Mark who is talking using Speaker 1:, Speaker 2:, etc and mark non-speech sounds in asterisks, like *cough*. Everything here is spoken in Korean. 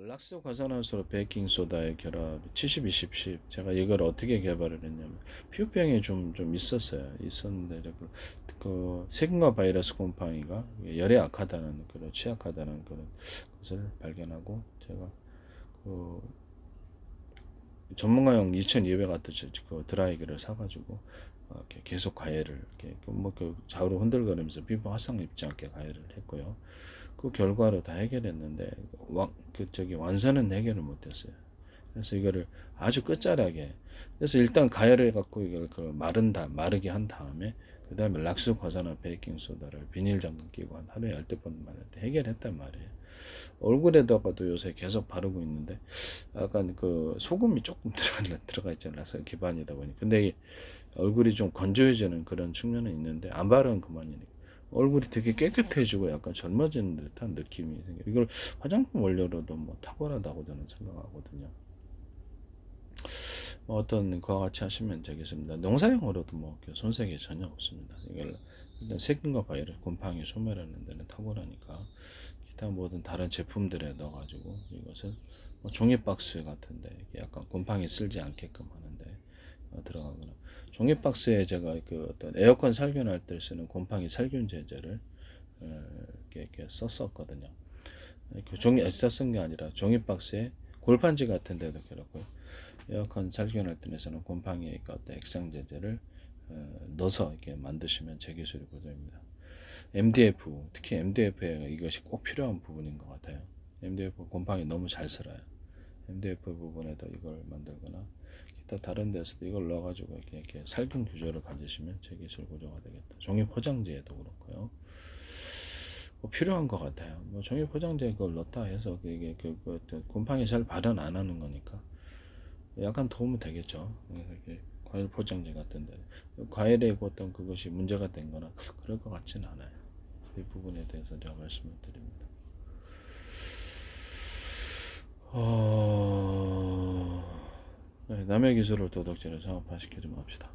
Speaker 1: 락스 과산화수로 베이킹소다의 결합 70, 20, 10 제가 이걸 어떻게 개발을 했냐면 피부병이 좀, 좀 있었어요. 있었는데 그, 그 세균과 바이러스 곰팡이가 열에 약하다는 그런 취약하다는 그런 것을 발견하고 제가 그 전문가용 2200 와트 그 드라이기를 사가지고 어, 이렇게 계속 가열을 이렇게 뭐그 좌우로 흔들거리면서 피부 화상 입지 않게 가열을 했고요. 그 결과로 다 해결했는데 왕, 그 저기 완선은 해결을 못했어요. 그래서 이거를 아주 끝자락에 그래서 일단 가열해 갖고 이걸 그 마른 다 마르게 한 다음에 그 다음에 락스 과산화 베이킹 소다를 비닐 장갑 끼고 한 하루에 열대 번만 할 때 해결했단 말이에요. 얼굴에다가도 요새 계속 바르고 있는데 약간 그 소금이 조금 *laughs* 들어가 들어가 있잖아요. 락스 기반이다 보니 근데 얼굴이 좀 건조해지는 그런 측면은 있는데 안 바르면 그만이니까. 얼굴이 되게 깨끗해지고 약간 젊어지는 듯한 느낌이 생겨요. 이걸 화장품 원료로도 뭐 탁월하다고 저는 생각하거든요. 뭐 어떤 그와 같이 하시면 되겠습니다. 농사용으로도 뭐 이렇게 손색이 전혀 없습니다. 이걸 일단 세균과 바이러스, 곰팡이 소멸하는 데는 탁월하니까 기타 모든 다른 제품들에 넣어가지고 이것을 뭐 종이 박스 같은데 약간 곰팡이 쓸지 않게끔 하는데 어, 들어가거나 종이 박스에 제가 그 어떤 에어컨 살균할 때 쓰는 곰팡이 살균 제제를 어, 이렇게, 이렇게 썼었거든요. 그 종이 썼은 게 아니라 종이 박스에 골판지 같은 데도 그렇고 에어컨 살균할 때에서는 곰팡이 그 어떤 액상 제제를 어, 넣어서 이렇게 만드시면 제 기술이 고정입니다. MDF 특히 MDF에 이것이 꼭 필요한 부분인 것 같아요. MDF 곰팡이 너무 잘 살아요. MDF 부분에도 이걸 만들거나 기타 다른 데서도 이걸 넣어가지고 이렇게, 이렇게 살균 구조를 가지시면 제 기술 구조가 되겠다. 종이 포장지에도 그렇고요. 뭐 필요한 것 같아요. 뭐 종이 포장지에 그걸 넣다 해서 이게 그, 그 곰팡이 잘 발현 안 하는 거니까 약간 도움은 되겠죠. 과일 포장지 같은 데 과일에 어떤 그것이 문제가 된 거나 그럴 것 같지는 않아요. 이 부분에 대해서 제가 말씀을 드립니다. 어... 네, 남의 기술을 도덕질을 상업화시키지 맙시다.